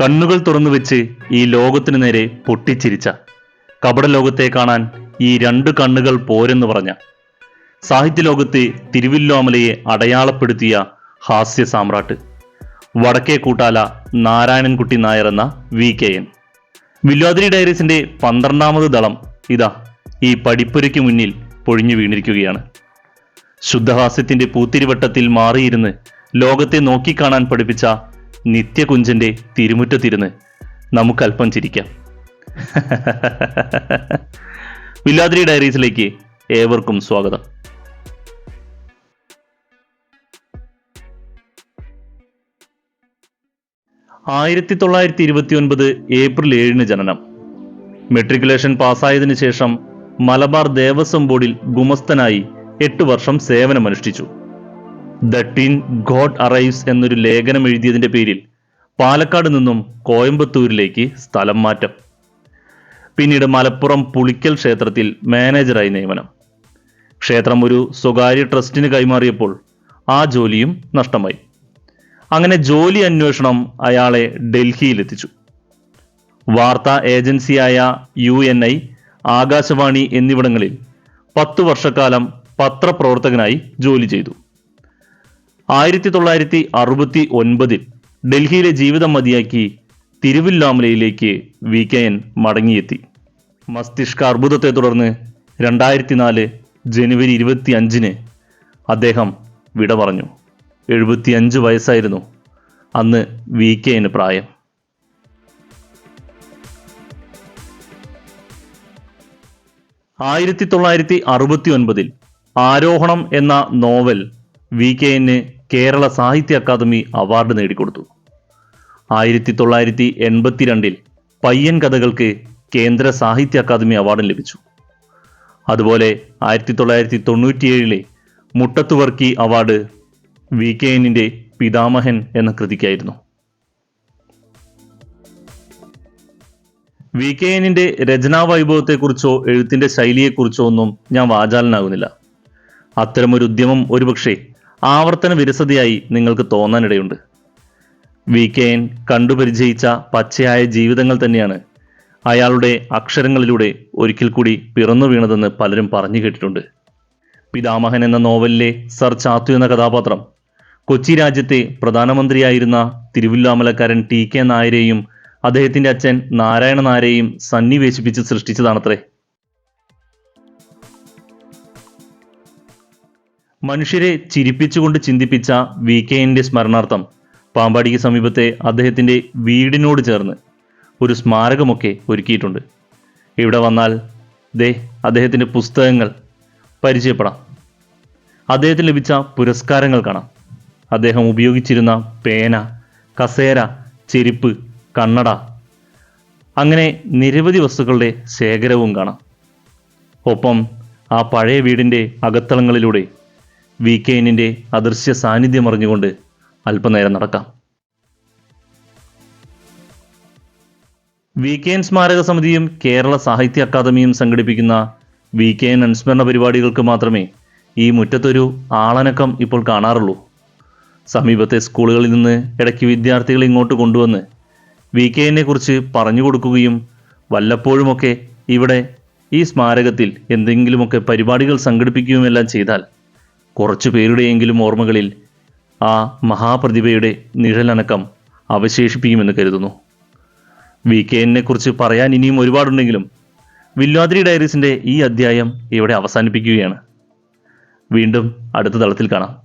കണ്ണുകൾ തുറന്നു വെച്ച് ഈ ലോകത്തിനു നേരെ പൊട്ടിച്ചിരിച്ച. കപട ലോകത്തെ കാണാൻ ഈ രണ്ട് കണ്ണുകൾ പോരെന്ന് പറഞ്ഞ. സാഹിത്യലോകത്തെ തിരുവില്ലോമലയെ അടയാളപ്പെടുത്തിയ ഹാസ്യ സാമ്രാട്ട്. വടക്കേ കൂട്ടാല നാരായണൻകുട്ടി നായർ എന്ന വി കെ എൻ. വില്ലോദരി ഡയറീസിന്റെ പന്ത്രണ്ടാമത് ദളം ഇതാ ഈ പടിപ്പുരയ്ക്ക് മുന്നിൽ പൊഴിഞ്ഞു വീണിരിക്കുകയാണ്. ശുദ്ധഹാസ്യത്തിന്റെ പൂത്തിരിവട്ടത്തിൽ മാറിയിരുന്ന് ലോകത്തെ നോക്കിക്കാണാൻ പഠിപ്പിച്ച നിത്യകുഞ്ചന്റെ തിരുമുറ്റത്തിരുന്ന് നമുക്കല്പം ചിരിക്കാം. വില്ലാതിരി ഡയറീസിലേക്ക് ഏവർക്കും സ്വാഗതം. ആയിരത്തി തൊള്ളായിരത്തി ഇരുപത്തി ഒൻപത് ഏപ്രിൽ ഏഴിന് ജനനം. മെട്രിക്കുലേഷൻ പാസ്സായതിനു ശേഷം മലബാർ ദേവസ്വം ബോർഡിൽ ഗുമസ്തനായി എട്ട് വർഷം സേവനമനുഷ്ഠിച്ചു. ദ ടിൻ ഗോഡ് അറൈവ്സ് എന്നൊരു ലേഖനം എഴുതിയതിന്റെ പേരിൽ പാലക്കാട് നിന്നും കോയമ്പത്തൂരിലേക്ക് സ്ഥലം മാറ്റം. പിന്നീട് മലപ്പുറം പുളിക്കൽ ക്ഷേത്രത്തിൽ മാനേജറായി നിയമനം. ക്ഷേത്രം ഒരു സ്വകാര്യ ട്രസ്റ്റിന് കൈമാറിയപ്പോൾ ആ ജോലിയും നഷ്ടമായി. അങ്ങനെ ജോലി അന്വേഷണം അയാളെ ഡൽഹിയിലെത്തിച്ചു. വാർത്താ ഏജൻസിയായ യു എൻ ഐ ആകാശവാണി എന്നിവിടങ്ങളിൽ പത്തു വർഷക്കാലം പത്രപ്രവർത്തകനായി ജോലി ചെയ്തു. ആയിരത്തി തൊള്ളായിരത്തി അറുപത്തി ഒൻപതിൽ ഡൽഹിയിലെ ജീവിതം മതിയാക്കി തിരുവില്ലാമലയിലേക്ക് വി കെ എൻ മടങ്ങിയെത്തി. മസ്തിഷ്ക അർബുദത്തെ തുടർന്ന് രണ്ടായിരത്തി നാല് ജനുവരി ഇരുപത്തി അഞ്ചിന് അദ്ദേഹം വിട പറഞ്ഞു. എഴുപത്തിയഞ്ച് വയസ്സായിരുന്നു അന്ന് വി കെ എന് പ്രായം. ആയിരത്തി തൊള്ളായിരത്തി അറുപത്തി ഒൻപതിൽ ആരോഹണം എന്ന novel V K N Kerala Sahitya Akademi award നേടിക്കൊടുത്തു. ആയിരത്തി തൊള്ളായിരത്തി എൺപത്തിരണ്ടിൽ പയ്യൻ കഥകൾക്ക് കേന്ദ്ര സാഹിത്യ അക്കാദമി അവാർഡും ലഭിച്ചു. അതുപോലെ ആയിരത്തി തൊള്ളായിരത്തി തൊണ്ണൂറ്റിയേഴിലെ മുട്ടത്തുവർക്കി അവാർഡ് വി കെ എന്നിന്റെ പിതാമഹൻ എന്ന കൃതിക്കായിരുന്നു. വി കെ എന്നിന്റെ രചനാ വൈഭവത്തെക്കുറിച്ചോ എഴുത്തിന്റെ ശൈലിയെക്കുറിച്ചോ ഒന്നും ഞാൻ വാചാലനാകുന്നില്ല. അത്തരമൊരു ഉദ്യമം ഒരുപക്ഷെ ആവർത്തന വിരസതയായി നിങ്ങൾക്ക് തോന്നാനിടയുണ്ട്. വി കെ എൻ കണ്ടുപരിചയിച്ച പച്ചയായ ജീവിതങ്ങൾ തന്നെയാണ് അയാളുടെ അക്ഷരങ്ങളിലൂടെ ഒരിക്കൽ കൂടി പിറന്നു വീണതെന്ന് പലരും പറഞ്ഞു കേട്ടിട്ടുണ്ട്. പിതാമഹൻ എന്ന നോവലിലെ സർ ചാത്തു എന്ന കഥാപാത്രം കൊച്ചി രാജ്യത്തെ പ്രധാനമന്ത്രിയായിരുന്ന തിരുവില്ലാമലക്കാരൻ ടി കെ നായരെയും അദ്ദേഹത്തിന്റെ അച്ഛൻ നാരായണ നായരെയും സന്നിവേശിപ്പിച്ച് സൃഷ്ടിച്ചതാണത്രേ. മനുഷ്യരെ ചിരിപ്പിച്ചുകൊണ്ട് ചിന്തിപ്പിച്ച വി കെ എന്റെ സ്മരണാർത്ഥം പാമ്പാടിക്ക് സമീപത്തെ അദ്ദേഹത്തിന്റെ വീടിനോട് ചേർന്ന് ഒരു സ്മാരകമൊക്കെ ഒരുക്കിയിട്ടുണ്ട്. ഇവിടെ വന്നാൽ ദേ അദ്ദേഹത്തിന്റെ പുസ്തകങ്ങൾ പരിചയപ്പെടാം. അദ്ദേഹത്തിന് ലഭിച്ച പുരസ്കാരങ്ങൾ കാണാം. അദ്ദേഹം ഉപയോഗിച്ചിരുന്ന പേന കസേര ചെരുപ്പ് കണ്ണട അങ്ങനെ നിരവധി വസ്തുക്കളുടെ ശേഖരവും കാണാം. ഒപ്പം ആ പഴയ വീടിന്റെ അകത്തളങ്ങളിലൂടെ വി കെ അദൃശ്യ സാന്നിധ്യം അറിഞ്ഞുകൊണ്ട് അല്പനേരം നടക്കാം. വി കെ എൻ സ്മാരക സമിതിയും കേരള സാഹിത്യ അക്കാദമിയും സംഘടിപ്പിക്കുന്ന വി കെ എൻ അനുസ്മരണ പരിപാടികൾക്ക് മാത്രമേ ഈ മുറ്റത്തൊരു ആളനക്കം ഇപ്പോൾ കാണാറുള്ളൂ. സമീപത്തെ സ്കൂളുകളിൽ നിന്ന് ഇടയ്ക്ക് വിദ്യാർത്ഥികളെ ഇങ്ങോട്ട് കൊണ്ടുവന്ന് വി കെ എന്നെ കുറിച്ച് പറഞ്ഞു കൊടുക്കുകയും വല്ലപ്പോഴുമൊക്കെ ഇവിടെ ഈ സ്മാരകത്തിൽ എന്തെങ്കിലുമൊക്കെ പരിപാടികൾ സംഘടിപ്പിക്കുകയുമെല്ലാം ചെയ്താൽ കുറച്ചു പേരുടെയെങ്കിലും ഓർമ്മകളിൽ ആ മഹാപ്രതിഭയുടെ നിഴലനക്കം അവശേഷിപ്പിക്കുമെന്ന് കരുതുന്നു. വി. കെ. എന്നെ കുറിച്ച് പറയാൻ ഇനിയും ഒരുപാടുണ്ടെങ്കിലും വില്വാതിരി ഡയറീസിന്റെ ഈ അധ്യായം ഇവിടെ അവസാനിപ്പിക്കുകയാണ്. വീണ്ടും അടുത്ത തളത്തിൽ കാണാം.